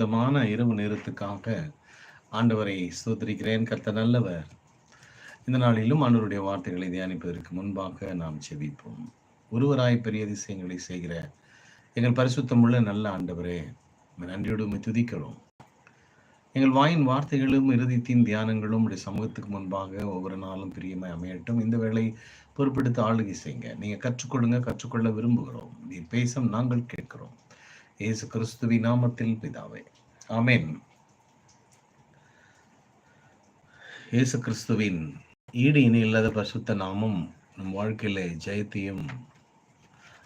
சுத்தமான இரவு நேரத்துக்காக ஆண்டவரை ஸ்தோத்திரிக்கிறேன். கர்த்த நல்லவர். இந்த நாளிலும் ஆண்டவருடைய வார்த்தைகளை தியானிப்பதற்கு முன்பாக நாம் செவிப்போம் ஒருவராய் பெரிய அதிசயங்களை செய்கிற எங்கள் பரிசுத்தமுள்ள நல்ல ஆண்டவரே நன்றியோடு துதிக்கிறோம். எங்கள் வாயின் வார்த்தைகளும் இறுதித்தின் தியானங்களும் உடைய சமூகத்துக்கு முன்பாக ஒவ்வொரு நாளும் பிரியமாய் அமையட்டும். இந்த வேலை பொறுப்பெடுத்து ஆளுகை செய்யுங்க. நீங்க கற்றுக்கொள்ளுங்க கற்றுக்கொள்ள விரும்புகிறோம். நீ பேசும் நாங்கள் கேட்கிறோம். இயேசு கிறிஸ்துவி நாமத்தில் பிதாவே. ஆமென். இயேசு கிறிஸ்துவின் ஈடு இணை இல்லாத பசுத்த நாமும் நம் வாழ்க்கையில ஜெயத்தையும்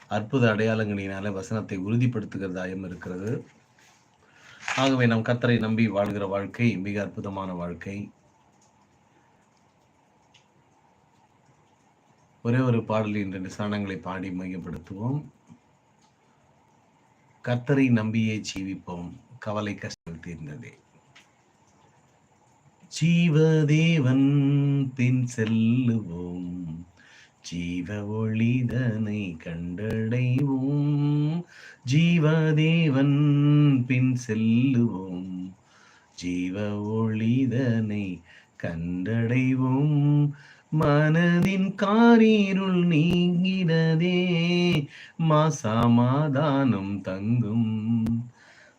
அற்புத அடையாளங்களினால வசனத்தை உறுதிப்படுத்துகிறதாயும் இருக்கிறது. ஆகவே நம் கத்தரை நம்பி வாழ்கிற வாழ்க்கை மிக அற்புதமான வாழ்க்கை. ஒரே ஒரு பாடலின் ரெண்டு சரணங்களை பாடி மையப்படுத்துவோம். கர்த்தரை நம்பியே ஜீவிப்போம். கவலை கஷ்டம் தீர்ந்ததே. ஜீவதேவன் பின் செல்லுவோம். ஜீவ ஒளிதனை கண்டடைவோம். ஜீவதேவன் பின் செல்லுவோம். ஜீவ ஒளிதனை கண்டடைவோம். மனதின் காரீருள் நீங்கினதே. மாசமாதானம் தங்கும்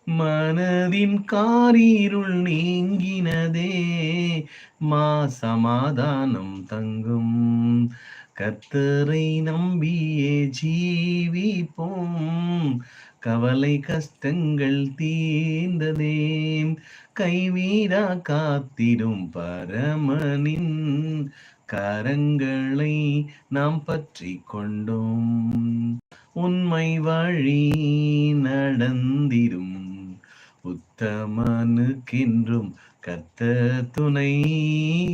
மனதின் காரீருள் நீங்கினதே. மா சமாதானம் தங்கும். கத்தரை நம்பியே ஜீவிப்போம். கவலை கஷ்டங்கள் தீர்ந்ததே. கைவீரா காத்திடும் பரமனின் கரங்களை நாம் பற்றி கொண்டோம். உண்மை வழி நடந்திரும் உத்தமனுக்கென்றும் கத்த துணை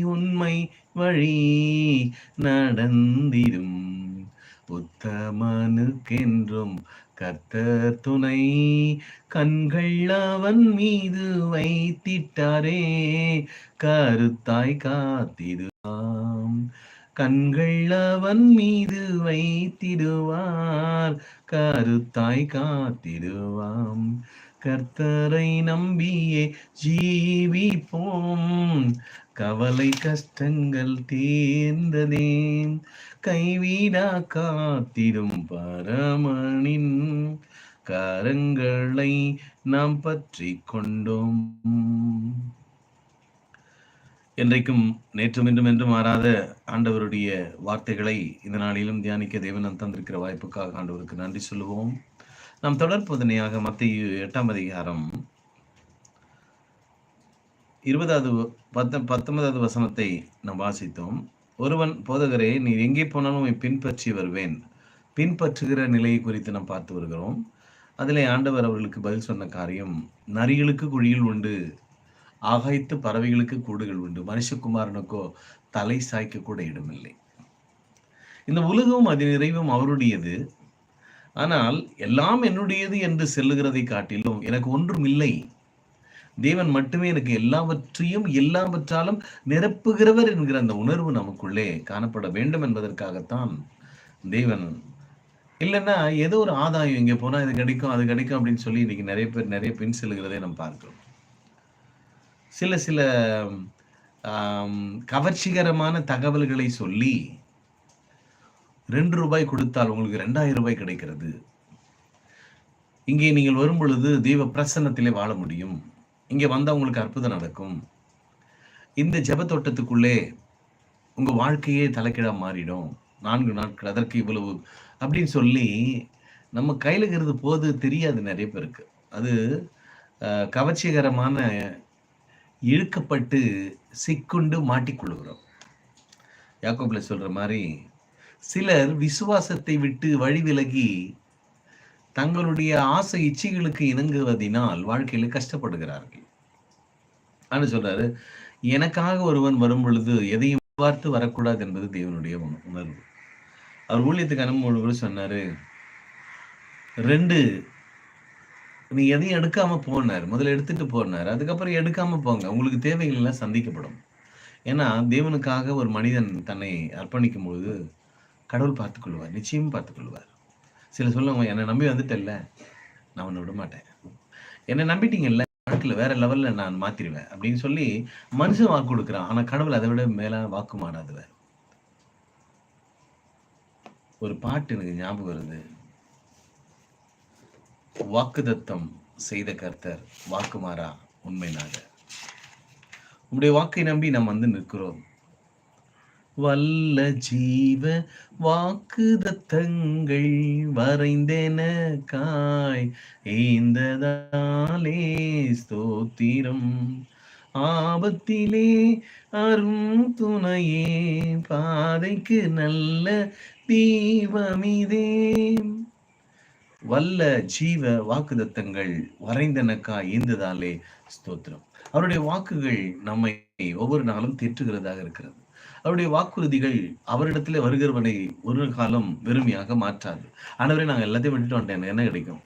உண்மை வழி நடந்திரும் உத்தமனுக்கென்றும் கர்த்தர் துணை கண்கள் அவன் மீது வைத்திட்டாரே கருத்தாய் காத்திடுவாம். கண்கள் அவன் மீது வைத்திடுவார் கருத்தாய் காத்திடுவாம். கர்த்தரை நம்பியே ஜீவிப்போம். கவலை கஷ்டங்கள் தீர்ந்ததே. கைவிடா காத்திடும் பரமனின் கரங்களை நாம் பற்றி கொண்டோம். என்றைக்கும் நேற்றும் இன்றும் என்றும் மாறாத ஆண்டவருடைய வார்த்தைகளை இந்த நாளிலும் தியானிக்க தேவன் தந்திருக்கிற வாய்ப்புக்காக ஆண்டவருக்கு நன்றி சொல்லுவோம். நாம் தொடர் போதனையாக மத்திய எட்டாம் அதிகாரம் இருபதாவது பத்த பத்தொன்பதாவது வசனத்தை நாம் வாசித்தோம். ஒருவன் போதகரே நீ எங்கே போனாலும் பின்பற்றி வருவேன். பின்பற்றுகிற நிலையை குறித்து நாம் பார்த்து வருகிறோம். அதிலே ஆண்டவர் அவர்களுக்கு பதில் சொன்ன காரியம் நரிகளுக்கு குழியில் உண்டு ஆகாய்த்து பறவைகளுக்கு கூடுகள் உண்டு மனுஷகுமாரனுக்கோ தலை சாய்க்க கூட இடமில்லை. இந்த உலகம் அது நிறைவும் அவருடையது. ஆனால் எல்லாம் என்னுடையது என்று செல்லுகிறதை காட்டிலும் எனக்கு ஒன்றும் இல்லை. தேவன் மட்டுமே எனக்கு எல்லாவற்றையும் எல்லாவற்றாலும் நிரப்புகிறவர் என்கிற அந்த உணர்வு நமக்குள்ளே காணப்பட வேண்டும் என்பதற்காகத்தான் தேவன் இல்லைன்னா ஏதோ ஒரு ஆதாயம் இங்கே போனால் இது கிடைக்கும் அது கிடைக்கும் அப்படின்னு சொல்லி இன்னைக்கு நிறைய பேர் நிறைய பின் செல்லுகிறதை நம்ம பார்க்கிறோம். சில சில கவர்ச்சிகரமான தகவல்களை சொல்லி ரெண்டு ரூபாய் கொடுத்தால் உங்களுக்கு ரெண்டாயிரம் ரூபாய் கிடைக்கிறது. இங்கே நீங்கள் வரும் பொழுது தெய்வ பிரசன்னத்திலே வாழ முடியும். இங்கே வந்தால் உங்களுக்கு அற்புதம் நடக்கும். இந்த ஜபத்தோட்டத்துக்குள்ளே உங்கள் வாழ்க்கையே தலைக்கீழாக மாறிடும். நான்கு நாட்கள் அதற்கு இவ்வளவு அப்படின்னு சொல்லி நம்ம கையில் இருக்கிறது போது தெரியாது நிறைய பேருக்கு. அது கவர்ச்சிகரமான இழுக்கப்பட்டு சிக்குண்டு மாட்டிக்கொள்கிறோம். யாக்கோபில் சொல்கிற மாதிரி சிலர் விசுவாசத்தை விட்டு வழி விலகி தங்களுடைய ஆசை இச்சைகளுக்கு இணங்குவதினால் வாழ்க்கையில கஷ்டப்படுகிறார்கள். ஆனா சொல்றாரு எனக்காக ஒருவன் வரும் பொழுது எதையும் பார்த்து வரக்கூடாது என்பது தேவனுடைய உணர்வு. அவர் ஊழியத்துக்கு அனுப்பும் சொன்னாரு ரெண்டு நீ எதையும் எடுக்காம போனார். முதல்ல எடுத்துட்டு போனார். அதுக்கப்புறம் எடுக்காம போங்க. உங்களுக்கு தேவைகள் எல்லாம் சந்திக்கப்படும். ஏன்னா தேவனுக்காக ஒரு மனிதன் தன்னை அர்ப்பணிக்கும் பொழுது கடவுள் பார்த்துக்கொள்வார் நிச்சயம் பார்த்துக்கொள்வார். சில சொல்லுவாங்க என்னை நம்பி வந்துட்டல்ல நான் உன்னை விட மாட்டேன் என்னை நம்பிட்டீங்கல்ல வாழ்க்கையில் வேற லெவல்ல நான் மாத்திருவேன் அப்படின்னு சொல்லி மனுஷன் வாக்கு கொடுக்குறான். ஆனா கடவுள் அதை விட மேலான வாக்கு மாறாதவர். ஒரு பாட்டு எனக்கு ஞாபகம் வருது. வாக்குதத்தம் செய்த கர்த்தர் வாக்குமாறா உண்மைனாக உங்களுடைய வாக்கை நம்பி நம்ம வந்து நிற்கிறோம். வல்ல ஜீவ வாக்குதத்தங்கள் வரைந்தென காய். ஏந்ததாலே ஸ்தோத்திரம். ஆபத்திலே அரும் துணையே பாதைக்கு நல்ல தீபமிதே. வல்ல ஜீவ வாக்குதத்தங்கள் வரைந்தனக்கா ஈந்ததாலே ஸ்தோத்திரம். அவருடைய வாக்குகள் நம்மை ஒவ்வொரு நாளும் தேற்றுகிறதாக இருக்கிறது. அவருடைய வாக்குறுதிகள் அவரிடத்திலே வருகிறவனை ஒரு காலம் வெறுமையாக மாற்றாது. ஆனவரே நாங்கள் எல்லாத்தையும் விட்டுட்டு வந்துட்டேன் எனக்கு என்ன கிடைக்கும்?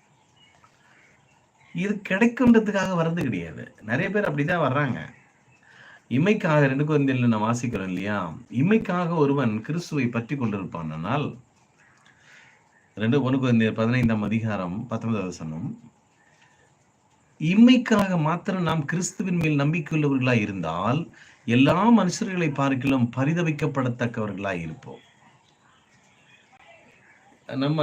இது கிடைக்கும்ன்றதுக்காக வர்றது கிடையாது. நிறைய பேர் அப்படிதான் வர்றாங்க. இமைக்காக ரெண்டு குழந்தைகள் நான் வாசிக்கிறோம் இல்லையா? இமைக்காக ஒருவன் கிறிஸ்துவை பற்றி கொண்டிருப்பானால் ரெண்டு ஒன்று குழந்தை பதினைந்தாம் அதிகாரம் பத்தொன்பது வசனம். இம்மைக்காக மாத்திரம் நாம் கிறிஸ்துவின் மேல் நம்பிக்கையுள்ளவர்களாய் இருந்தால் எல்லா மனுஷர்களை பார்க்கிலும் பரிதவிக்கப்படத்தக்கவர்களாக இருப்போம். நம்ம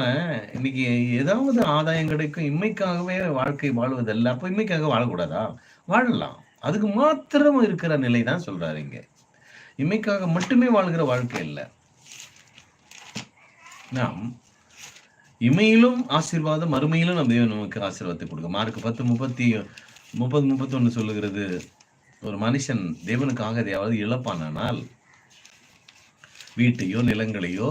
இன்னைக்கு ஏதாவது ஆதாயம் கிடைக்கும் இம்மைக்காகவே வாழ்க்கை வாழ்வதல்ல அப்போ இம்மைக்காக வாழக்கூடாதா? வாழலாம். அதுக்கு மாத்திரம் இருக்கிற நிலை தான் சொல்றாரு இங்க. இம்மைக்காக மட்டுமே வாழ்கிற வாழ்க்கை இல்லை நாம் இமையிலும் ஆசீர்வாதம் மறுமையிலும் நம்ம தேவன் நமக்கு ஆசீர்வாதத்தை கொடுக்க மார்க் பத்து முப்பத்தி முப்பது முப்பத்தொன்னு சொல்லுகிறது. ஒரு மனுஷன் தேவனுக்காக எதையாவது இழப்பானால் வீட்டையோ நிலங்களையோ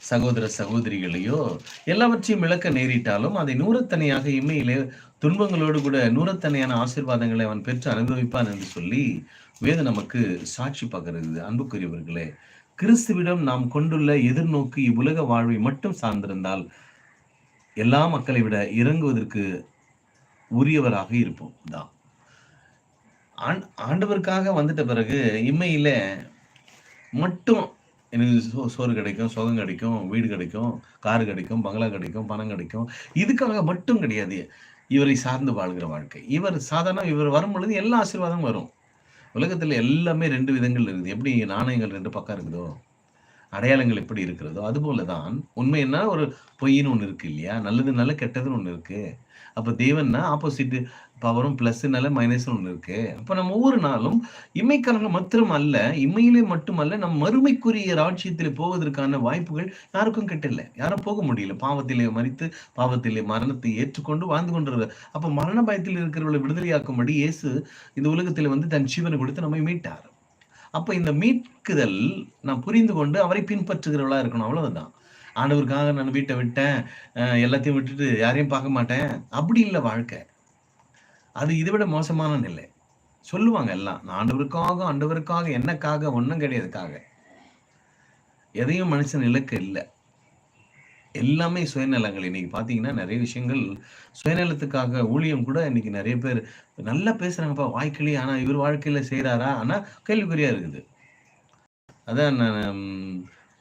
சகோதர சகோதரிகளையோ எல்லாவற்றையும் இழக்க நேரிட்டாலும் அதை நூறத்தனையாக இம்மையிலே துன்பங்களோடு கூட நூறத்தனையான ஆசீர்வாதங்களை அவன் பெற்று அனுபவிப்பான் என்று சொல்லி வேதம் நமக்கு சாட்சி பார்க்கிறது அன்புக்குரியவர்களே கிறிஸ்துவிடம் நாம் கொண்டுள்ள எதிர்நோக்கு இவ்வுலக வாழ்வை மட்டும் சார்ந்திருந்தால் எல்லா மக்களை விட இறங்குவதற்கு உரியவராக இருப்போம். தான் ஆண்டவருக்காக வந்துட்ட பிறகு இம்மையில் மட்டும் எனக்கு சோ சோறு கிடைக்கும் சுகம் கிடைக்கும் வீடு கிடைக்கும் கார் கிடைக்கும் பங்களா கிடைக்கும் பணம் கிடைக்கும். இதுக்காக மட்டும் கிடையாது. இவரை சார்ந்து வாழ்கிற வாழ்க்கை. இவர் சாதாரண இவர் வரும் பொழுது எல்லா ஆசீர்வாதமும் வரும். உலகத்தில் எல்லாமே ரெண்டு விதங்கள் இருக்குது. எப்படி நாணயங்கள் ரெண்டு பக்கம் இருக்குதோ அடையாளங்கள் எப்படி இருக்கிறதோ அதுபோல தான் உண்மை என்ன ஒரு பொய்ன்னு ஒன்று இருக்கு இல்லையா? நல்லது நல்ல கெட்டதுன்னு ஒன்று இருக்குது அப்போ தேவன்னா ஆப்போசிட் பவரும் பிளஸ்னால மைனஸ் ஒன்று இருக்கு. அப்போ நம்ம ஒவ்வொரு நாளும் இம்மைக்காக மாத்திரம் அல்ல இம்மையிலே மட்டுமல்ல நம் மறுமைக்குரிய ராட்சியத்தில் போவதற்கான வாய்ப்புகள் யாருக்கும் கிட்டல யாரும் போக முடியல. பாவத்திலே மறித்து பாவத்திலே மரணத்தை ஏற்றுக்கொண்டு வாழ்ந்து கொண்டிருக்க அப்போ மரண பயத்தில் இருக்கிறவர்களை விடுதலையாக்கும்படி இயேசு இந்த உலகத்தில் வந்து தன் ஜீவனை கொடுத்து நம்மை மீட்டார். அப்ப இந்த மீட்குதல் நான் புரிந்து கொண்டு அவரை பின்பற்றுகிறவளா இருக்கணும். அவ்வளவுதான். ஆண்டவருக்காக நான் வீட்டை விட்டேன் அஹ் எல்லாத்தையும் விட்டுட்டு யாரையும் பார்க்க மாட்டேன். அப்படி இல்லை வாழ்க்கை. அது இதை விட மோசமான நிலை. சொல்லுவாங்க எல்லாம் நான் ஆண்டவருக்காக ஆண்டவருக்காக என்னக்காக ஒண்ணும் கிடையாதுக்காக எதையும் மனுஷன் இலக்கு இல்லை. எல்லாமே சுயநலங்கள். இன்னைக்கு பார்த்தீங்கன்னா நிறைய விஷயங்கள் சுயநலத்துக்காக ஊழியம் கூட இன்னைக்கு நிறைய பேர் நல்லா பேசுறாங்கப்பா வாய்க்கிளி ஆனா இவர் வாழ்க்கையில செய்கிறாரா ஆனா கேள்விக்குறியா இருக்குது. அதான் நான்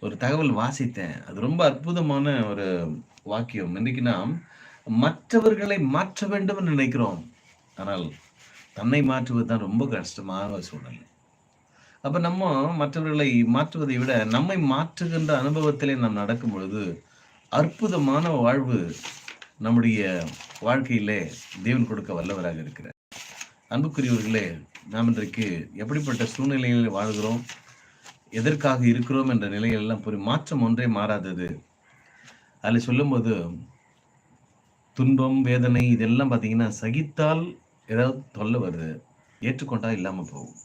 ஒரு தகவல் வாசித்தேன். அது ரொம்ப அற்புதமான ஒரு வாக்கியம். இன்னைக்கு நாம் மற்றவர்களை மாற்ற வேண்டும் என்று நினைக்கிறோம். ஆனால் தன்னை மாற்றுவது தான் ரொம்ப கஷ்டமான சூழல் சூழ்நிலை. அப்ப நம்ம மற்றவர்களை மாற்றுவதை விட நம்மை மாற்றுகின்ற அனுபவத்திலே நாம் நடக்கும் பொழுது அற்புதமான வாழ்வு நம்முடைய வாழ்க்கையிலே தேவன் கொடுக்க வல்லவராக இருக்கிறார். அன்புக்குரியவர்களே நாம் இன்றைக்கு எப்படிப்பட்ட சூழ்நிலையில் வாழ்கிறோம்? எதற்காக இருக்கிறோம் என்ற நிலையெல்லாம் புரியும் மாற்றம் ஒன்றே மாறாதது. அதில் சொல்லும்போது துன்பம் வேதனை இதெல்லாம் பார்த்தீங்கன்னா சகித்தால் ஏதாவது தொல்லை வருது. ஏற்றுக்கொண்டா இல்லாமல் போகும்.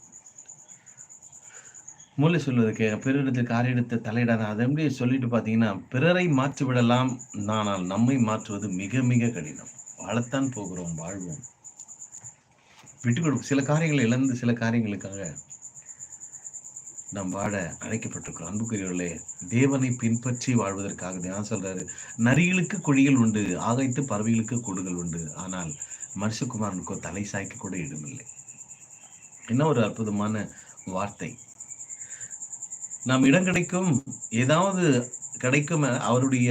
மூளை சொல்வது கே பிறரிடத்தில் தலையிடாத அதை எப்படி சொல்லிட்டு பார்த்தீங்கன்னா பிறரை மாற்றி விடலாம் ஆனால் நம்மை மாற்றுவது மிக மிக கடினம். வாழத்தான் போகிறோம் வாழ்வோம். விட்டு கொடுக்கும். சில காரியங்களை இழந்து சில காரியங்களுக்காக நாம் வாழ அழைக்கப்பட்டிருக்கிறோம். அன்புக்குரியவர்களே தேவனை பின்பற்றி வாழ்வதற்காக தியானம் சொல்றாரு. நரிகளுக்கு குழிகள் உண்டு ஆகைத்து பறவைகளுக்கு கூடுகள் உண்டு. ஆனால் மனுஷகுமாரனுக்கோ தலை சாய்க்க கூட இடமில்லை. என்ன ஒரு அற்புதமான வார்த்தை. நாம் இடம் கிடைக்கும் ஏதாவது கிடைக்கும் அவருடைய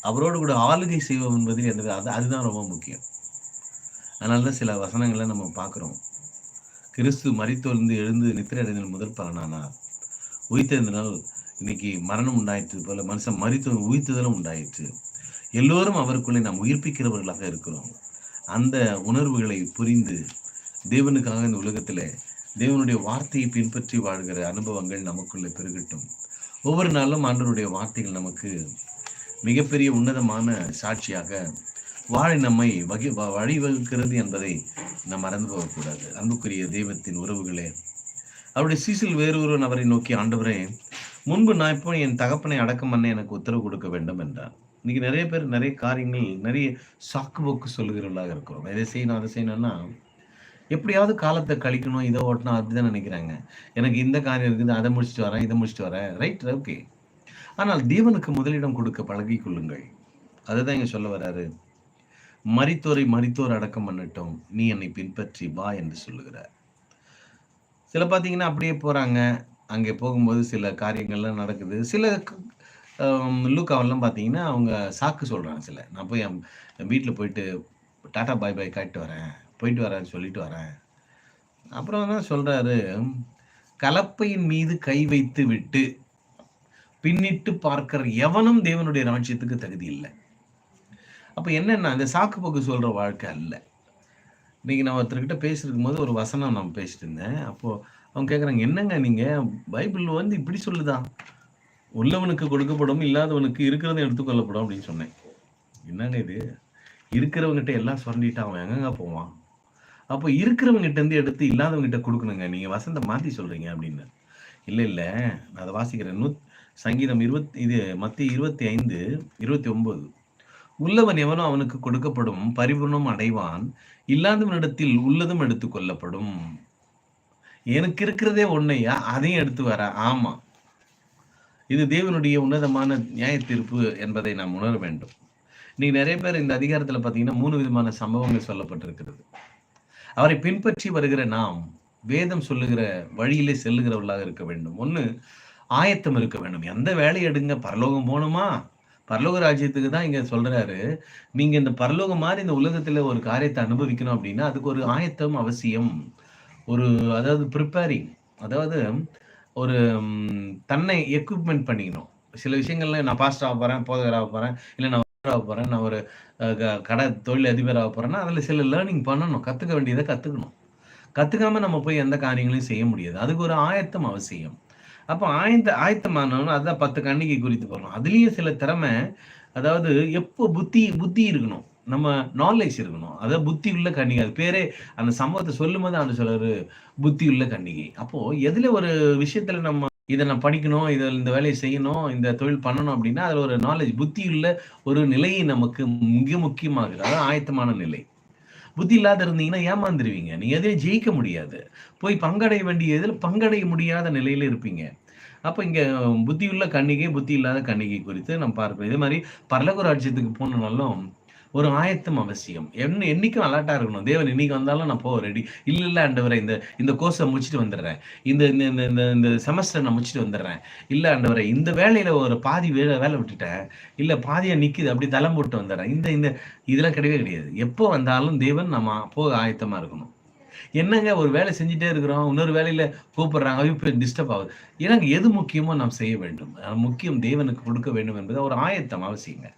அவரோடு கூட ஆளுகை செய்வோம் என்பதில் அது அதுதான் ரொம்ப முக்கியம். அதனால தான் சில வசனங்களை நம்ம பார்க்குறோம். கிறிஸ்து மறித்தொழுந்து எழுந்து நித்திரை அடைந்த முதல் பலனானார். உயிர்த்தெழுந்தனால் இன்னைக்கு மரணம் உண்டாயிற்று போல மனுஷன் மறித்து உயிர்த்துதலும் உண்டாயிற்று. எல்லோரும் அவருக்குள்ளே நாம் உயிர்ப்பிக்கிறவர்களாக இருக்கிறோம். அந்த உணர்வுகளை புரிந்து தேவனுக்காக இந்த உலகத்தில் தேவனுடைய வார்த்தையை பின்பற்றி வாழ்கிற அனுபவங்கள் நமக்குள்ளே பெருகட்டும். ஒவ்வொரு நாளும் ஆண்டவருடைய வார்த்தைகள் நமக்கு மிகப்பெரிய உன்னதமான சாட்சியாக வாழை நம்மை வகி வ- வழிவகுக்கிறது என்பதை நாம் மறந்து போகக்கூடாது. அன்புக்குரிய தெய்வத்தின் உறவுகளே அவருடைய சீசில் வேறொருவன் அவரை நோக்கி ஆண்டவரே முன்பு நான் இப்போ என் தகப்பனை அடக்கம் பண்ண எனக்கு உத்தரவு கொடுக்க வேண்டும் என்றார் இன்னைக்கு நிறைய பேர் நிறைய காரியங்கள் நிறைய சாக்கு போக்கு சொல்லுகிறவர்களாக இருக்கிறோம். இதை செய்யணும் அதை செய்யணும்னா எப்படியாவது காலத்தை கழிக்கணும் இதை ஓட்டணும் அப்படிதான் நினைக்கிறாங்க. எனக்கு இந்த காரியம் இருக்குது அதை முடிச்சுட்டு வரேன் இதை முடிச்சுட்டு வரேன். ரைட் ஓகே ஆனால் தேவனுக்கு முதலிடம் கொடுக்க பழகி கொள்ளுங்கள். அதுதான் இங்கே சொல்ல வர்றாரு மறித்தோரை மறித்தோர் அடக்கம் பண்ணட்டும். நீ என்னை பின்பற்றி வா என்று சொல்லுகிறார். சில பார்த்தீங்கன்னா அப்படியே போகிறாங்க அங்கே போகும்போது சில காரியங்கள்லாம் நடக்குது. சில லூக்காவெல்லாம் பார்த்தீங்கன்னா அவங்க சாக்கு சொல்கிறாங்க சில. நான் போய் என் வீட்டில் போயிட்டு டாட்டா பாய் பாய் காட்டிட்டு வரேன். போயிட்டு வரேன்னு சொல்லிட்டு வரேன். அப்புறம் தான் சொல்கிறாரு கலப்பையின் மீது கை வைத்து விட்டு பின்னிட்டு பார்க்கிற எவனும் தேவனுடைய ராஜ்யத்துக்கு தகுதி இல்லை. அப்போ என்னென்ன அந்த சாக்கு போக்கு சொல்கிற வாழ்க்கை அல்ல. இன்றைக்கி நான் ஒருத்தர்கிட்ட பேசியிருக்கும் போது ஒரு வசனம் நான் பேசிட்டு இருந்தேன். அப்போது அவங்க கேட்குறாங்க என்னங்க நீங்கள் பைபிள் வந்து இப்படி சொல்லுதான் உள்ளவனுக்கு கொடுக்கப்படும் இல்லாதவனுக்கு இருக்கிறத எடுத்துக்கொள்ளப்படும் அப்படின்னு சொன்னேன். என்னங்க இது? இருக்கிறவங்ககிட்ட எல்லாம் சொல்லிட்டு அவன் எங்கங்க போவான்? அப்போ இருக்கிறவங்ககிட்ட இருந்து எடுத்து இல்லாதவங்ககிட்ட கொடுக்கணுங்க. நீங்கள் வசந்த மாற்றி சொல்கிறீங்க அப்படின்னு. இல்லை இல்லை. நான் அதை வாசிக்கிறேன். நூத் சங்கீதம் இருபத்தி இது மத்திய இருபத்தி ஐந்து இருபத்தி ஒம்பது. உள்ளவன் எவனோ அவனுக்கு கொடுக்கப்படும் பரிபூர்ணம் அடைவான் இல்லாதவனிடத்தில் உள்ளதும் எடுத்துக் கொள்ளப்படும். எனக்கு இருக்கிறதே ஒன்னையா அதையும் எடுத்து வர. ஆமா. இது தேவனுடைய உன்னதமான நியாய தீர்ப்பு என்பதை நாம் உணர வேண்டும். நீ நிறைய பேர் இந்த அதிகாரத்துல பாத்தீங்கன்னா மூணு விதமான சம்பவங்கள் சொல்லப்பட்டிருக்கிறது. அவரை பின்பற்றி வருகிற நாம் வேதம் சொல்லுகிற வழியிலே செல்லுகிறவர்களாக இருக்க வேண்டும். ஒண்ணு ஆயத்தம் இருக்க வேண்டும். எந்த வேலையை எடுங்க? பரலோகம் போகணுமா பரலோக ராஜ்யத்துக்கு தான் இங்க சொல்றாரு. நீங்க இந்த பரலோகம் மாதிரி இந்த உலகத்துல ஒரு காரியத்தை அனுபவிக்கணும் அப்படின்னா அதுக்கு ஒரு ஆயத்தம் அவசியம். ஒரு அதாவது ப்ரிப்பேரிங் அதாவது ஒரு தன்னை எக்யூப்மெண்ட் பண்ணிக்கணும். சில விஷயங்கள்ல நான் பாஸ்டர் ஆக போறேன் போதகராக போறேன் இல்லை நான் ஆக போறேன் நான் ஒரு க- கடை தொழில் அதிபராக போறேன்னா அதுல சில லேர்னிங் பண்ணணும் கத்துக்க வேண்டியதை கத்துக்கணும். கத்துக்காம நம்ம போய் எந்த காரியங்களையும் செய்ய முடியாது. அதுக்கு ஒரு ஆயத்தம் அவசியம். அப்போ ஆயத்த ஆயத்தமானவன் அதான் பத்து கண்ணிகை குறித்து போறோம். அதுலயும் சில திறமை அதாவது எப்போ புத்தி புத்தி இருக்கணும். நம்ம நாலேஜ் இருக்கணும். அதாவது புத்தி உள்ள கன்னிகை அது பேரே அந்த சம்பவத்தை சொல்லும் போது அந்த சொல்றாரு புத்தி உள்ள கன்னிகை அப்போ எதுல ஒரு விஷயத்துல நம்ம இதை நான் படிக்கணும் இதில் இந்த வேலையை செய்யணும் இந்த தொழில் பண்ணணும் அப்படின்னா அதுல ஒரு நாலேஜ் புத்தி உள்ள ஒரு நிலையை நமக்கு மிக முக்கியமாகுது அதாவது ஆயத்தமான நிலை. புத்தி இல்லாத இருந்தீங்கன்னா ஏமாந்துருவீங்க. நீங்க எதையும் ஜெயிக்க முடியாது. போய் பங்கடைய வேண்டிய இதில் பங்கடைய முடியாத நிலையில இருப்பீங்க. அப்போ இங்கே புத்தியுள்ள கண்ணிகை புத்தி இல்லாத கண்ணிகை குறித்து நம்ம பார்க்கிறோம் இதே மாதிரி பரலகுராட்சியத்துக்கு ராஜ்யத்துக்கு போனாலும் ஒரு ஆயத்தம் அவசியம். என்ன என்னைக்கும் அலர்ட்டாக இருக்கணும். தேவன் இன்னைக்கு வந்தாலும் நான் போக ரெடி இல்லை இல்லை ஆண்டவரை இந்த இந்த கோர்ஸை முடிச்சுட்டு வந்துடுறேன். இந்த இந்த இந்த இந்த இந்த செமஸ்டர் நான் முடிச்சுட்டு வந்துடுறேன். இல்லை ஆண்டவரை இந்த வேலையில் ஒரு பாதி வேலை வேலை விட்டுட்டேன். இல்லை பாதியாக நிற்கிது அப்படி தளம் போட்டு வந்துடுறேன். இந்த இந்த இதெல்லாம் கிடையவே கிடையாது. எப்போ வந்தாலும் தேவன் நம்ம போக ஆயத்தமாக இருக்கணும். என்னங்க ஒரு வேலை செஞ்சுட்டே இருக்கிறோம். இன்னொரு வேலையில கூப்பிடுறாங்க. இப்போ டிஸ்டர்ப் ஆகுது. எனக்கு எது முக்கியமோ நாம் செய்ய வேண்டும். முக்கியம் தேவனுக்கு கொடுக்க வேண்டும் என்பது ஒரு ஆயத்தம் அவசியங்க.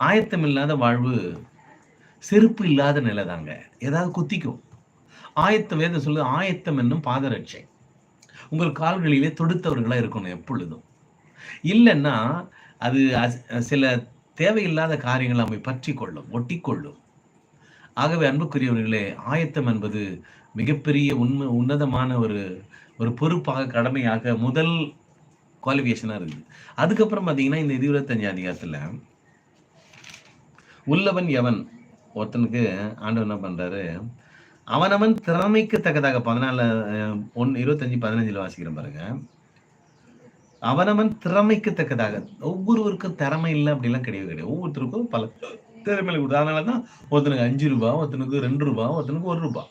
ஆயத்தம் இல்லாத வாழ்வு செருப்பு இல்லாத நிலை தாங்க. ஏதாவது குத்திக்கும். ஆயத்தம் வேதம் சொல்லுது ஆயத்தம் என்னும் பாதரட்சை. உங்கள் கால்களிலே தொடுத்தவர்களாக இருக்கணும் எப்பொழுதும். இல்லைன்னா அது அஸ்- சில தேவையில்லாத காரியங்கள் நம்மை பற்றி கொள்ளும் ஒட்டி கொள்ளும். ஆகவே அன்புக்குரியவர்களே ஆயத்தம் என்பது மிகப்பெரிய உண்மை உன்னதமான ஒரு ஒரு பொறுப்பாக கடமையாக முதல் குவாலிஃபிகேஷனாக இருக்குது அதுக்கப்புறம் பார்த்தீங்கன்னா இந்த இருபத்தஞ்சு அதிகாரத்தில் உள்ளவன் எவன்? ஒருத்தனுக்கு ஆண்டவர் என்ன பண்றாரு? அவனவன் திறமைக்கு தக்கதாக பதினாலு ஒன் இருபத்தஞ்சு பதினஞ்சுல வாசிக்கிறேன் பாருங்க. அவனவன் திறமைக்கு தக்கதாக. ஒவ்வொருவருக்கும் திறமை இல்லை அப்படிலாம் கிடையவே கிடையாது. ஒவ்வொருத்தருக்கும் பல திறமையில கொடுத்து அதனாலதான் ஒருத்தனுக்கு அஞ்சு ரூபாய் ஒருத்தனுக்கு ரெண்டு ரூபா ஒருத்தனுக்கு ஒரு ரூபாய்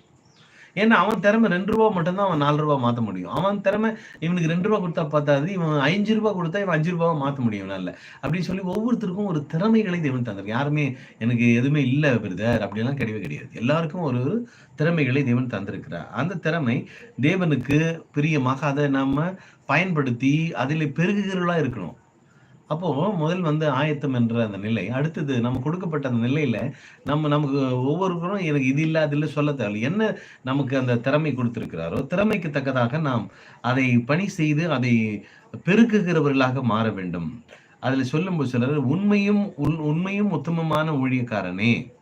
ஏன்னா அவன் திறமை ரெண்டு ரூபா மட்டும்தான் அவன் நாலு ரூபா மாற்ற முடியும். அவன் திறமை இவனுக்கு ரெண்டு ரூபா கொடுத்தா பார்த்தாது இவன் அஞ்சு ரூபா கொடுத்தா இவன் அஞ்சு ரூபாவை மாற்ற முடியும் நல்ல அப்படின்னு சொல்லி ஒவ்வொருத்தருக்கும் ஒரு திறமைகளை தேவன் தந்திருக்கு யாருமே எனக்கு எதுவுமே இல்லை பிரதர் அப்படிலாம் கிடையவே கிடையாது. எல்லாருக்கும் ஒரு ஒரு திறமைகளை தேவன் தந்திருக்கிறார். அந்த திறமை தேவனுக்கு பிரியமாக அதை நம்ம பயன்படுத்தி அதில் பெருகுகிறவர்களா இருக்கணும். அப்போ முதல் வந்து ஆயத்தம் என்ற அந்த நிலை அடுத்தது நம்ம கொடுக்கப்பட்ட அந்த நிலையில நம்ம நமக்கு ஒவ்வொருவரும் எனக்கு இது இல்ல அது இல்லை சொல்ல தேவையில்லை. என்ன நமக்கு அந்த திறமை கொடுத்திருக்கிறாரோ திறமைக்கு தக்கதாக நாம் அதை பணி செய்து அதை பெருக்குகிறவர்களாக மாற வேண்டும். அதுல சொல்லும்போது சிலர் உண்மையும் உண்- உண்மையும் உத்தமமான ஊழியக்காரனே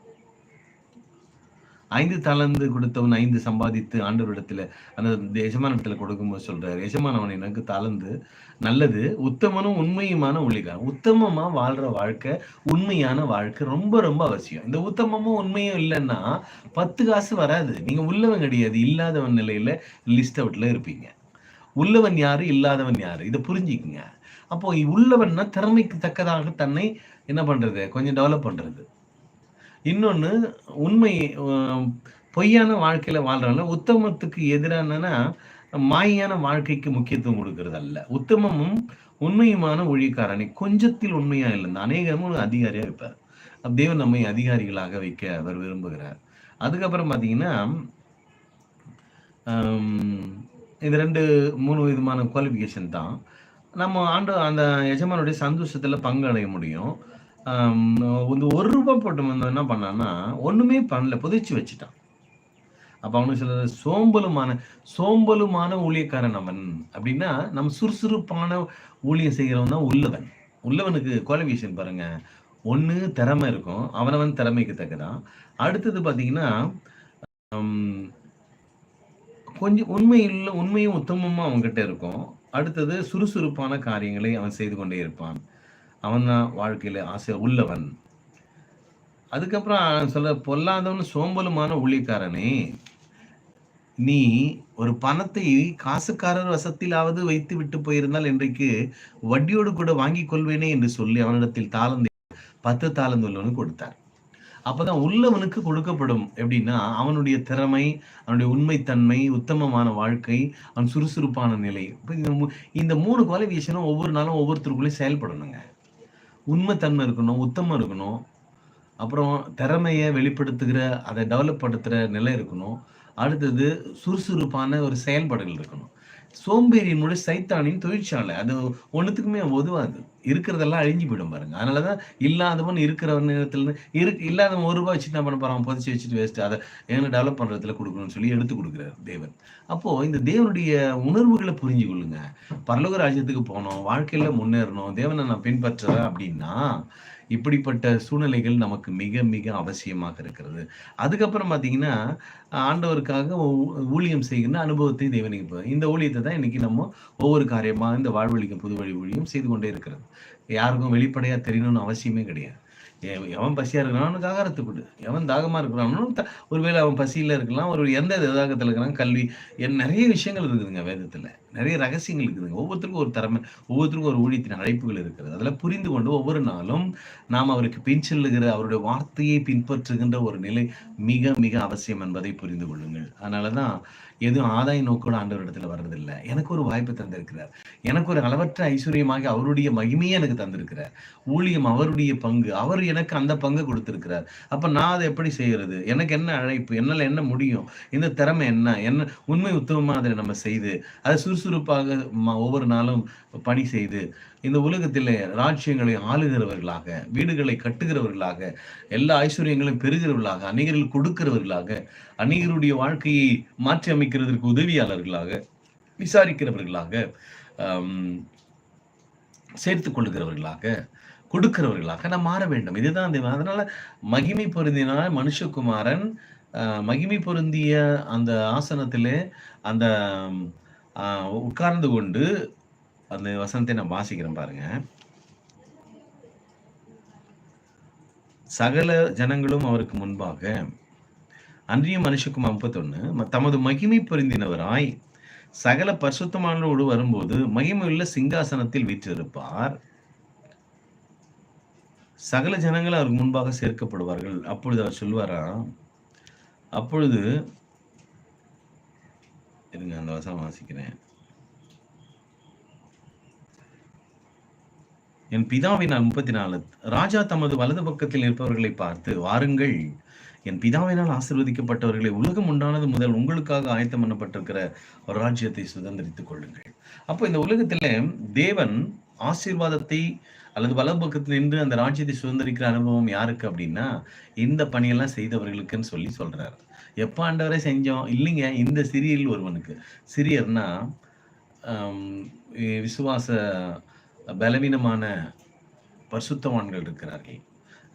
ஐந்து தளர்ந்து கொடுத்தவன் ஐந்து சம்பாதித்து ஆண்டவரிடத்துல அந்த எஜமானத்துல கொடுக்கும்போது சொல்றாரு எஜமானவன் எனக்கு தளர்ந்து நல்லது உத்தமனும் உண்மையுமான ஊழியக்காரன். உத்தமமா வாழ்ற வாழ்க்கை உண்மையான வாழ்க்கை ரொம்ப ரொம்ப அவசியம். இந்த உத்தமமும் உண்மையும் இல்லைன்னா பத்து காசு வராது. நீங்க உள்ளவன் கிடையாது இல்லாதவன் நிலையில லிஸ்ட் அவுட்ல இருப்பீங்க. உள்ளவன் யாரு இல்லாதவன் யாரு? இதை புரிஞ்சுக்குங்க. அப்போ உள்ளவன்னா திறமைக்கு தக்கதாக தன்னை என்ன பண்றது? கொஞ்சம் டெவலப் பண்றது. இன்னொன்னு உண்மை பொய்யான வாழ்க்கையில வாழ்றவங்க உத்தமத்துக்கு எதிரானனா மாயான வாழ்க்கைக்கு முக்கியத்துவம் கொடுக்கறது அல்ல உத்தமமும் உண்மையுமான ஊழியக்காரனை கொஞ்சத்தில் உண்மையா இல்லைன்னா அநேகமும் ஒரு அதிகாரியா இருப்பார். தேவன் நம்மை அதிகாரிகளாக வைக்க அவர் விரும்புகிறார். அதுக்கப்புறம் பாத்தீங்கன்னா ஆம், இது ரெண்டு மூணு விதமான குவாலிஃபிகேஷன் தான். நம்ம ஆண்டு அந்த எஜமானுடைய சந்தோஷத்துல அடைய முடியும். வந்து ஒரு ரூபாய் போட்டு வந்தவன் என்ன பண்ணான்னா ஒன்றுமே பண்ணல புதைச்சு வச்சுட்டான். அப்போ அவனுக்கு சில சோம்பலுமான சோம்பலுமான ஊழியக்காரன் அவன். அப்படின்னா நம்ம சுறுசுறுப்பான ஊழியம் செய்கிறவன் தான் உள்ளவன். உள்ளவனுக்கு குவாலிஃபிகேஷன் பாருங்க. ஒன்று திறமை இருக்கும். அவனவன் திறமைக்கு தக்கதான். அடுத்தது பார்த்தீங்கன்னா கொஞ்சம் உண்மையில் உண்மையும் உத்தமமாக அவன்கிட்ட இருக்கும். அடுத்தது சுறுசுறுப்பான காரியங்களை அவன் செய்து கொண்டே இருப்பான். அவன் தான் வாழ்க்கையில ஆசை உள்ளவன். அதுக்கப்புறம் சொல்ல பொல்லாதவன் சோம்பலுமான ஊழியக்காரனே. நீ ஒரு பணத்தை காசுக்காரர் வசத்திலாவது வைத்து விட்டு போயிருந்தால் இன்றைக்கு வட்டியோடு கூட வாங்கிக் கொள்வேனே என்று சொல்லி அவனிடத்தில் தாளந்து பத்து தாளந்து உள்ளவனு கொடுத்தார். அப்பதான் உள்ளவனுக்கு கொடுக்கப்படும். எப்படின்னா அவனுடைய திறமை அவனுடைய உண்மைத்தன்மை உத்தமமான வாழ்க்கை அவன் சுறுசுறுப்பான நிலை. மூ- இந்த மூணு குவாலிஃபிகேஷனும் ஒவ்வொரு நாளும் ஒவ்வொருத்தருக்குள்ளேயும் செயல்படணுங்க. உண்மைத்தன்மை இருக்கணும் உத்தமம் இருக்கணும். அப்புறம் திறமையை வெளிப்படுத்துகிற அதை டெவலப் படுத்துகிற நிலை இருக்கணும். அடுத்தது சுறுசுறுப்பான ஒரு செயல்பாடுகள் இருக்கணும். சோம்பேறியினுடைய சைத்தானின் தொழிற்சாலை. அது ஒன்றுத்துக்குமே உதவாது இருக்கிறதெல்லாம் அழிஞ்சு போயிடும் பாருங்க. அதனாலதான் இல்லாதவன் இருக்கிற நேரத்துல இருந்து இருக்கு இல்லாதவன் ஒரு ரூபாய் வச்சு என்ன பண்ண போறான்? புதைச்சி வச்சுட்டு வேஸ்ட் அதை எங்க டெவலப் பண்றதுல கொடுக்கணும்னு சொல்லி எடுத்து கொடுக்குறாரு தேவன். அப்போ இந்த தேவனுடைய உணர்வுகளை புரிஞ்சு கொள்ளுங்க. பரலோக ராஜ்யத்துக்கு போனோம் வாழ்க்கையில முன்னேறணும் தேவனை நான் பின்பற்றுறேன் அப்படின்னா இப்படிப்பட்ட சூழ்நிலைகள் நமக்கு மிக மிக அவசியமாக இருக்கிறது. அதுக்கப்புறம் பாத்தீங்கன்னா ஆண்டவருக்காக ஊ- ஊழியம் செய்கின்ற அனுபவத்தை தேவனுக்கு இந்த ஊழியத்தை தான் இன்னைக்கு நம்ம ஒவ்வொரு காரியமா இந்த வாழ்வழிக்கும் புது வழி ஊழியம் செய்து கொண்டே இருக்கிறது. யாருக்கும் வெளிப்படையாக தெரியணும்னு அவசியமே கிடையாது. எவன் பசியாக இருக்கிறான் அவனுக்கு ஆகாரத்தை கொடு. எவன் தாகமாக இருக்கிறான் ஒருவேளை அவன் பசியில் இருக்கலாம் ஒரு எந்த விதாகத்தில் இருக்கிறான் கல்வி என் நிறைய விஷயங்கள் இருக்குதுங்க வேதத்தில். நிறைய ரகசியங்கள் இருக்குதுங்க. ஒவ்வொருத்தருக்கும் ஒரு திறமை ஒவ்வொருத்தருக்கும் ஒரு ஊழியத்தின் அழைப்புகள் இருக்கிறது. அதில் புரிந்து கொண்டு ஒவ்வொரு நாளும் நாம் அவருக்கு பின்செல்லுகிற அவருடைய வார்த்தையை பின்பற்றுகின்ற ஒரு நிலை மிக மிக அவசியம் என்பதை புரிந்து கொள்ளுங்கள். அதனால தான் எதுவும் ஆதாய நோக்கோட ஆண்டவரிடத்துல வர்றதில்லை. எனக்கு ஒரு வாய்ப்பு தந்திருக்கிறார். எனக்கு ஒரு அளவற்ற ஐஸ்வர்யமாக அவருடைய மகிமையை எனக்கு தந்திருக்கிறார். ஊழியம் அவருடைய பங்கு. அவர் எனக்கு அந்த பங்கு கொடுத்திருக்கிறார். அப்போ நான் அதை எப்படி செய்கிறது எனக்கு என்ன அழைப்பு? என்னால் என்ன முடியும்? இந்த திறமை என்ன? என்ன உண்மை உத்தமமா அதை நம்ம செய்து அதை சுறுசுறுப்பாக ஒவ்வொரு நாளும் பணி செய்து இந்த உலகத்திலே ராஜ்யங்களை ஆளுகிறவர்களாக வீடுகளை கட்டுகிறவர்களாக எல்லா ஐஸ்வர்யங்களையும் பெறுகிறவர்களாக அநேகர்கள் கொடுக்கிறவர்களாக அநேகருடைய வாழ்க்கையை மாற்றி அமைக்கிறதற்கு உதவியாளர்களாக விசாரிக்கிறவர்களாக சேர்த்து சேர்த்துக் கொள்ளுகிறவர்களாக கொடுக்கிறவர்களாக நாம் மாற வேண்டும். இதுதான் தேவன். அதனால மகிமை பொருந்தினால் மனுஷகுமாரன் ஆஹ், மகிமை பொருந்திய அந்த ஆசனத்திலே அந்த உட்கார்ந்து கொண்டு அந்த வசனத்தை நான் வாசிக்கிறேன் பாருங்க. சகல ஜனங்களும் அவருக்கு முன்பாக அன்றிய மனுஷக்கும் முப்பத்தொன்னு தமது மகிமை பொருந்தினவராய் சகல பரிசுத்தமானோடு வரும்போது மகிமையுள்ள சிங்காசனத்தில் வீற்றிருப்பார். சகல ஜனங்கள் அவருக்கு முன்பாக சேர்க்கப்படுவார்கள். அப்பொழுது அவர் சொல்வாரா அப்பொழுது இருங்க அந்த வசனம் வாசிக்கிறேன். என் பிதாவினால் முப்பத்தி நாலு ராஜா தமது வலது பக்கத்தில் இருப்பவர்களை பார்த்து வாருங்கள் என் பிதாவினால் ஆசிர்வதிக்கப்பட்டவர்களை உலகம் உண்டானது முதல் உங்களுக்காக ஆயத்தம் பண்ணப்பட்டிருக்கிற ஒரு ராஜ்யத்தை சுதந்திரித்துக் கொள்ளுங்கள். அப்போ இந்த உலகத்துல தேவன் ஆசீர்வாதத்தை அல்லது வலது பக்கத்தில் நின்று அந்த ராஜ்யத்தை சுதந்திரிக்கிற அனுபவம் யாருக்கு அப்படின்னா இந்த பணியெல்லாம் செய்தவர்களுக்குன்னு சொல்லி சொல்றாரு. எப்ப ஆண்டவரை செஞ்சோம்? இல்லைங்க இந்த சிறியல் ஒருவனுக்கு. சிறியர்னா விசுவாச பலவீனமான பரிசுத்தவான்கள் இருக்கிறார்கள்.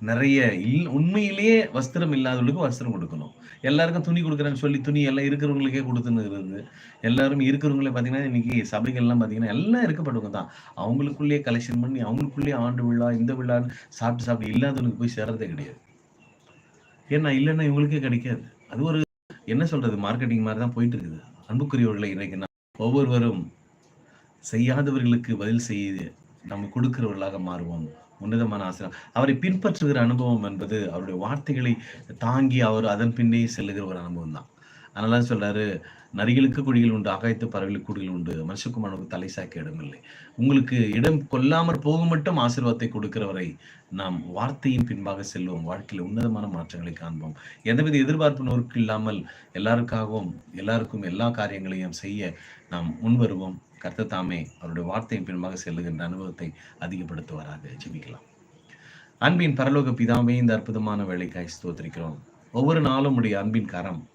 நிறைய இல் உண்மையிலேயே வஸ்திரம் இல்லாதவர்களுக்கு வஸ்திரம் கொடுக்கணும். எல்லாருக்கும் துணி கொடுக்குறேன்னு சொல்லி துணி எல்லாம் இருக்கிறவங்களுக்கே கொடுத்துன்னு இருக்குது எல்லாரும் இருக்கிறவங்களே பார்த்தீங்கன்னா இன்னைக்கு சபைகள்லாம் பார்த்தீங்கன்னா எல்லாம் இருக்கப்பட்டவங்க தான். அவங்களுக்குள்ளேயே கலெக்ஷன் பண்ணி அவங்களுக்குள்ளேயே ஆண்டு விழா இந்த விழான்னு சாப்பிட்டு சாப்பிட்டு இல்லாதவனுக்கு போய் சேர்றதே கிடையாது. ஏன்னா இல்லைன்னா இவங்களுக்கே கிடைக்காது. அது ஒரு என்ன சொல்றது மார்க்கெட்டிங் மாதிரி தான் போயிட்டு இருக்குது அன்புக்குரியவர்களை இன்றைக்கு ஒவ்வொருவரும் செய்யாதவர்களுக்கு பதில் செய்து நம்ம கொடுக்கிறவர்களாக மாறுவோம். உன்னதமான ஆசிரியர் அவரை பின்பற்றுகிற அனுபவம் என்பது அவருடைய வார்த்தைகளை தாங்கி அவர் அதன் பின்னே செல்லுகிற ஒரு அனுபவம் தான். அதனால சொல்றாரு நரிகளுக்கு குழிகள் உண்டு ஆகாயத்து பறவைகளுக்கு குடிகள் உண்டு மனுஷகுமாரனுக்கு தலை சாக்க இடமில்லை. உங்களுக்கு இடம் கொல்லாமற் போக மட்டும் ஆசீர்வாதத்தை கொடுக்கிறவரை நாம் வார்த்தையின் பின்பாக செல்வோம். வாழ்க்கையில் உன்னதமான மாற்றங்களை காண்போம். எந்தவித எதிர்பார்ப்பு நோருக்கு இல்லாமல் எல்லாருக்காகவும் எல்லாருக்கும் எல்லா காரியங்களையும் செய்ய நாம் முன்வருவோம். கர்த்த தாமே அவருடைய வார்த்தையின் பின்பாக செல்லுகின்ற அனுபவத்தை அதிகப்படுத்துவாராக. ஜெபிக்கலாம். அன்பின் பரலோக பிதாமே இந்த அற்புதமான வேலைக்காய் ஸ்தோத்திரிக்கிறோம். ஒவ்வொரு நாளும் உடைய அன்பின் கரம்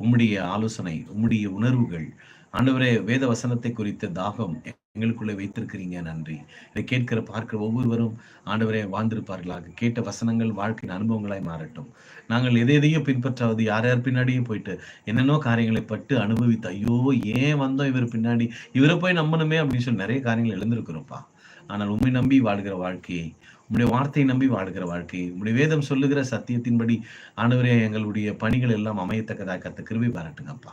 உம்முடைய ஆலோசனை உம்முடைய உணர்வுகள் ஆண்டவரே வேத வசனத்தை குறித்த தாகம் எங்களுக்குள்ளே வைத்திருக்கிறீங்க. நன்றி. இதை கேட்கிற பார்க்கிற ஒவ்வொருவரும் ஆண்டவரே வாழ்ந்திருப்பார்களாக. கேட்ட வசனங்கள் வாழ்க்கையின் அனுபவங்களாய் மாறட்டும். நாங்கள் எதை எதையோ பின்பற்றாவது யார் யார் பின்னாடியும் போயிட்டு என்னென்னோ காரியங்களை பட்டு அனுபவித்து ஐயோ ஏன் வந்தோம் இவர் பின்னாடி? இவரை போய் நம்பணுமே அப்படின்னு சொல்லி நிறைய காரியங்கள் எழுந்திருக்கிறோம்ப்பா. ஆனால் உண்மை நம்பி வாழ்கிற வாழ்க்கையை உங்களுடைய வார்த்தையை நம்பி வாழ்கிற வாழ்க்கை உங்களுடைய வேதம் சொல்லுகிற சத்தியத்தின்படி ஆண்டவரே எங்களுடைய பணிகள் எல்லாம் அமையத்தக்கதாக கத்த கிருபை பாராட்டுங்கப்பா.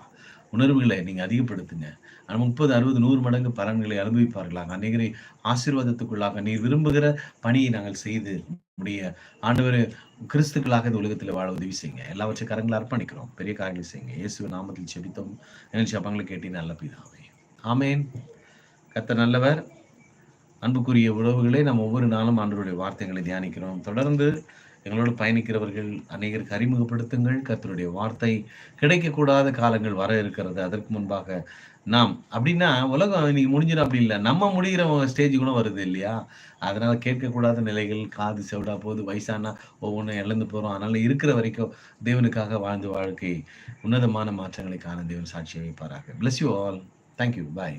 உணர்வுகளை நீங்கள் அதிகப்படுத்துங்க. முப்பது அறுபது நூறு மடங்கு பலன்களை அனுபவிப்பார்களாக அநேகரை ஆசீர்வாதத்துக்குள்ளாக நீர் விரும்புகிற பணியை நாங்கள் செய்து நம்முடைய ஆண்டவர் கிறிஸ்துக்களாக இந்த உலகத்தில் வாழ உதவி செய்யுங்க. எல்லாவற்றையும் கரங்களை அர்ப்பணிக்கிறோம். பெரிய காரியங்களை செய்யுங்க. இயேசு நாமத்தில் செபித்தோம். நிகழ்ச்சி அப்பங்களை கேட்டி நல்ல பிதாவே. ஆமேன். கத்த நல்லவர். அன்புக்குரிய உறவுகளை நம்ம ஒவ்வொரு நாளும் ஆண்டவருடைய வார்த்தைகளை தியானிக்கிறோம். தொடர்ந்து எங்களோடு பயணிக்கிறவர்கள் அநேகருக்கு அறிமுகப்படுத்துங்கள். கத்தருடைய வார்த்தை கிடைக்கக்கூடாத காலங்கள் வர இருக்கிறது. அதற்கு முன்பாக நாம். அப்படின்னா உலகம் இன்னைக்கு முடிஞ்சிடும் அப்படி இல்லை. நம்ம முடிகிற ஸ்டேஜ் கூட வருது இல்லையா? அதனால கேட்கக்கூடாத நிலைகள் காது செவிடா போது வயசானா ஒவ்வொன்றும் இழந்து போகிறோம் அதனால இருக்கிற வரைக்கும் தேவனுக்காக வாழ்ந்து வாழ்க்கை உன்னதமான மாற்றங்களை காண தேவன் சாட்சியை வைப்பாராக bless you all thank you bye